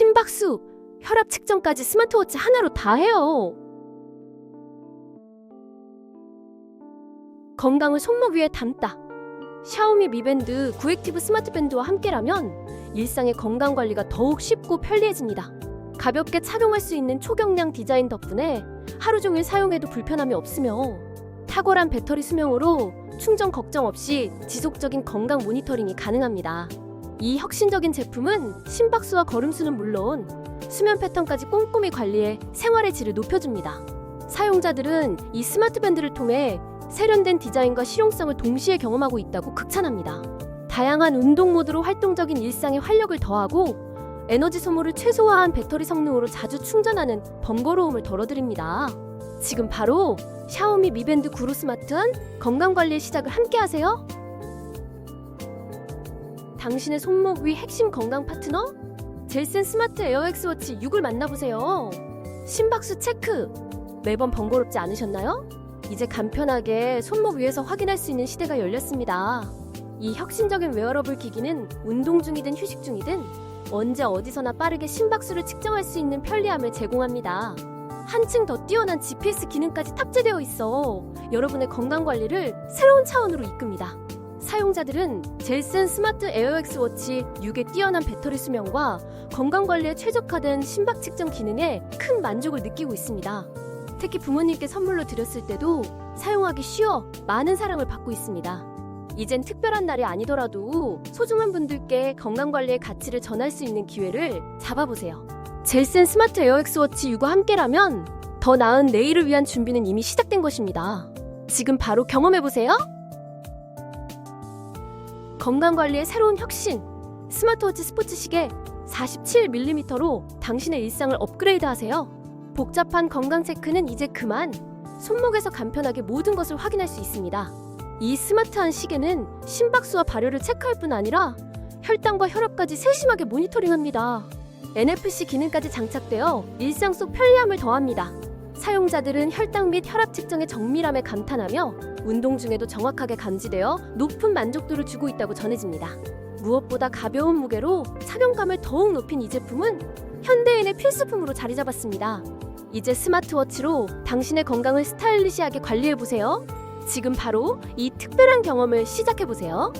심박수, 혈압 측정까지 스마트워치 하나로 다 해요. 건강을 손목 위에 담다. 샤오미 미밴드 구액티브 스마트 밴드와 함께라면 일상의 건강 관리가 더욱 쉽고 편리해집니다. 가볍게 착용할 수 있는 초경량 디자인 덕분에 하루 종일 사용해도 불편함이 없으며 탁월한 배터리 수명으로 충전 걱정 없이 지속적인 건강 모니터링이 가능합니다. 이 혁신적인 제품은 심박수와 걸음수는 물론 수면 패턴까지 꼼꼼히 관리해 생활의 질을 높여줍니다. 사용자들은 이 스마트 밴드를 통해 세련된 디자인과 실용성을 동시에 경험하고 있다고 극찬합니다. 다양한 운동 모드로 활동적인 일상에 활력을 더하고 에너지 소모를 최소화한 배터리 성능으로 자주 충전하는 번거로움을 덜어드립니다. 지금 바로 샤오미 미밴드 구루 스마트한 건강 관리의 시작을 함께 하세요. 당신의 손목 위 핵심 건강 파트너 젤센 스마트 에어엑스 워치 6을 만나보세요. 심박수 체크 매번 번거롭지 않으셨나요? 이제 간편하게 손목 위에서 확인할 수 있는 시대가 열렸습니다. 이 혁신적인 웨어러블 기기는 운동 중이든 휴식 중이든 언제 어디서나 빠르게 심박수를 측정할 수 있는 편리함을 제공합니다. 한층 더 뛰어난 GPS 기능까지 탑재되어 있어 여러분의 건강 관리를 새로운 차원으로 이끕니다. 사용자들은 젤센 스마트 에어엑스 워치 6의 뛰어난 배터리 수명과 건강 관리에 최적화된 심박 측정 기능에 큰 만족을 느끼고 있습니다. 특히 부모님께 선물로 드렸을 때도 사용하기 쉬워 많은 사랑을 받고 있습니다. 이젠 특별한 날이 아니더라도 소중한 분들께 건강 관리의 가치를 전할 수 있는 기회를 잡아보세요. 젤센 스마트 에어엑스 워치 6과 함께라면 더 나은 내일을 위한 준비는 이미 시작된 것입니다. 지금 바로 경험해보세요. 건강관리의 새로운 혁신 스마트워치 스포츠 시계 47mm로 당신의 일상을 업그레이드 하세요. 복잡한 건강 체크는 이제 그만 손목에서 간편하게 모든 것을 확인할 수 있습니다. 이 스마트한 시계는 심박수와 발열을 체크할 뿐 아니라 혈당과 혈압까지 세심하게 모니터링합니다. NFC 기능까지 장착되어 일상 속 편리함을 더합니다. 사용자들은 혈당 및 혈압 측정의 정밀함에 감탄하며 운동 중에도 정확하게 감지되어 높은 만족도를 주고 있다고 전해집니다. 무엇보다 가벼운 무게로 착용감을 더욱 높인 이 제품은 현대인의 필수품으로 자리 잡았습니다. 이제 스마트워치로 당신의 건강을 스타일리시하게 관리해 보세요. 지금 바로 이 특별한 경험을 시작해 보세요.